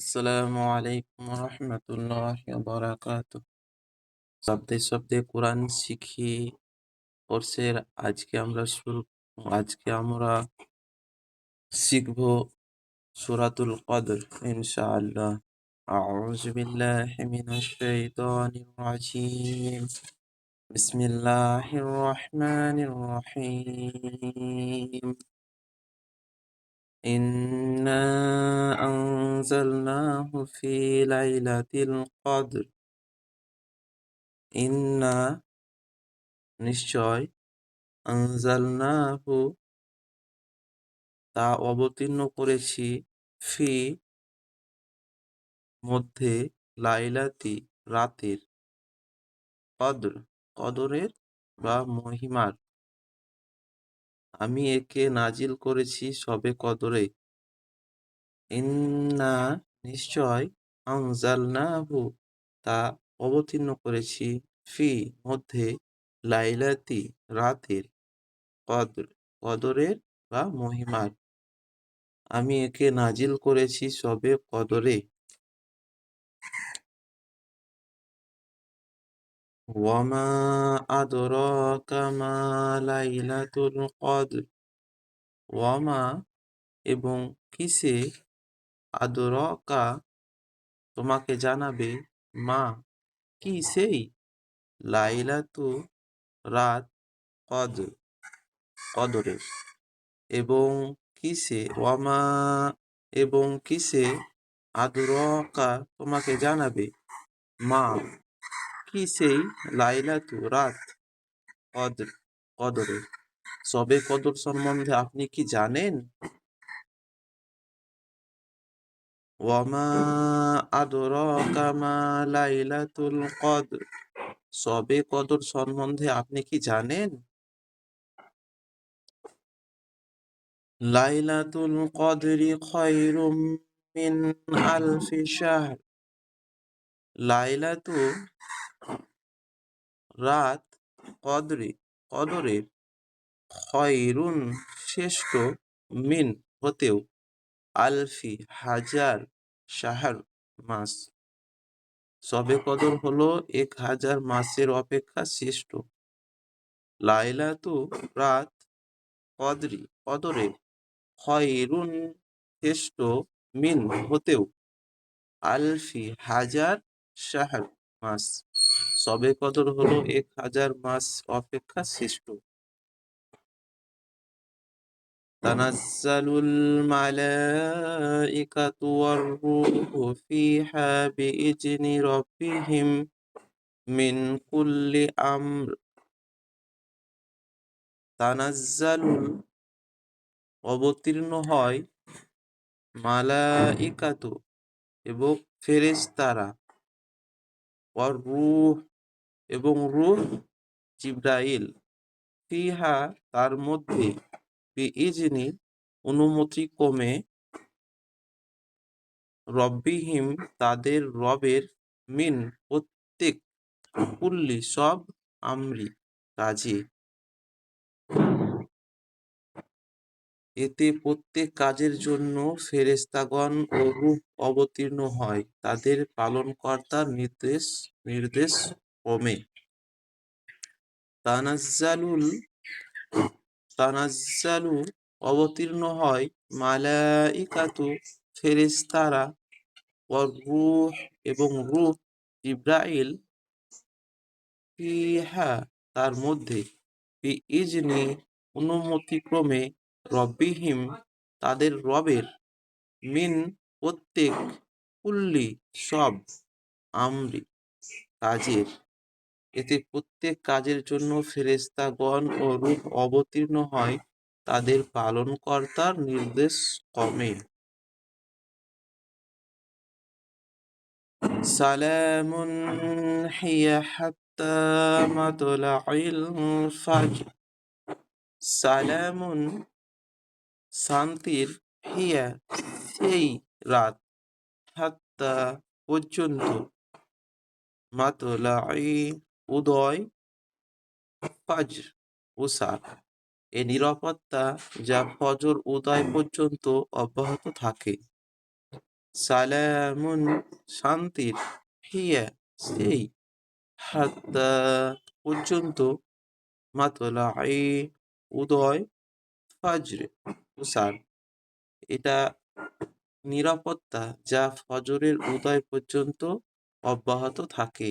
আসসালামু আলাইকুম রহমতুল্লাহ বারাকাতু শব্দে শব্দে কোরআন শিখি কোর্সের আজকে আমরা শুরু আজকে আমরা শিখব সুরাতুল কদর ইনশাআল্লাহ أعوذ بالله من الشيطان الرجيم بسم الله الرحمن الرحيم إنا أنزلناه في ليلة القدر ইন্না নিশ্চয় আনজালনাহু তা অবতীর্ণ করেছি ফি মধ্যে লাইলাতি রাতের কদর কদরের বা মহিমার আমি একে নাজিল করেছি সবে কদরে ইন্না নিশ্চয় আনজালনাহু, তা অবতীর্ণ করেছি ফি মধ্যে লাইলাতি রাতের কদর কদরের বা মহিমার। আমি একে নাজিল করেছি সবে কদরে। ওয়ামা আদরাকা মা লাইলাতুল কদর। ওয়ামা এবং কিসে আদরকা তোমাকে জানাবে, মা, কি সেই? লাইলাতু রাত কদ কদরের এবং কিসে? ওয়ামা, এবং কিসে? আদরকা তোমাকে জানাবে, মা, কি সেই? লাইলাতু রাত কদর কদরের সবে কদর সম্বন্ধে আপনি কি জানেন? ওয়ামা আদরাকা মা লাইলাতুল কদর সবে কদর সম্বন্ধে আপনি কি জানেন? লাইলাতুল কদরি খায়রুম মিন আলফি শাহর। লাইলাতু রাত কদরি, কদরের খয়রুন শ্রেষ্ঠ মিন হতেও আলফি হাজার শাহর মাস। সবে কদর হলো এক হাজার মাসের অপেক্ষা শ্রেষ্ঠ। লাইলাতু রাত কদরি কদরের খয়রুন শ্রেষ্ঠ মিন হতেও। আলফি হাজার শাহর মাস। সবে কদর হলো এক হাজার মাস অপেক্ষা শ্রেষ্ঠ। تنزل الملائكة والروح فيها بإذن ربهم من كل أمر তানাজ্জালুল অবতীর্ণ হয় মালাইকাতু এবং ফেরেশতারা ওয়ার রূহ এবং রূহ জিব্রাইল ফিহা তার মধ্যে অনুমতি কমে রব্বিহিম তাদের রবের মিন প্রত্যেক কুল্লি সব আমরি কাজে। এতে প্রত্যেক কাজের জন্য ফেরেস্তাগণ ও রূপ অবতীর্ণ হয়, তাদের পালনকর্তার নির্দেশ নির্দেশ ক্রমে। তানাজ্জালুল তানাজ্জালু অবতীর্ণ হয় মালাইকাতু ফেরেস্তারা রূহ এবং রূহ ইব্রাইল ফিহা তার মধ্যে। ইজনি অনুমতিক্রমে রব্বিহিম তাদের রবের মিন প্রত্যেক কুল্লি সব আমরি কাজের এতে প্রত্যেক কাজের জন্য ফেরেস্তাগণ ও রূপ অবতীর্ণ হয়। তাদের পালনকর্তার নির্দেশ কমে। সালামুন সালামুন শান্তির হিয়া সেই রাত হাত্তা পর্যন্ত। মাতলাই উদয় ফাজর উষা এ নিরাপত্তা যা ফজর উদয় পর্যন্ত অব্যাহত থাকে। সালামুন শান্তির হিয়া সেই হাত্তা পর্যন্ত মাতলাই উদয় ফাজরে স্যার এটা নিরাপত্তা যা ফজরের উদয় পর্যন্ত অব্যাহত থাকে।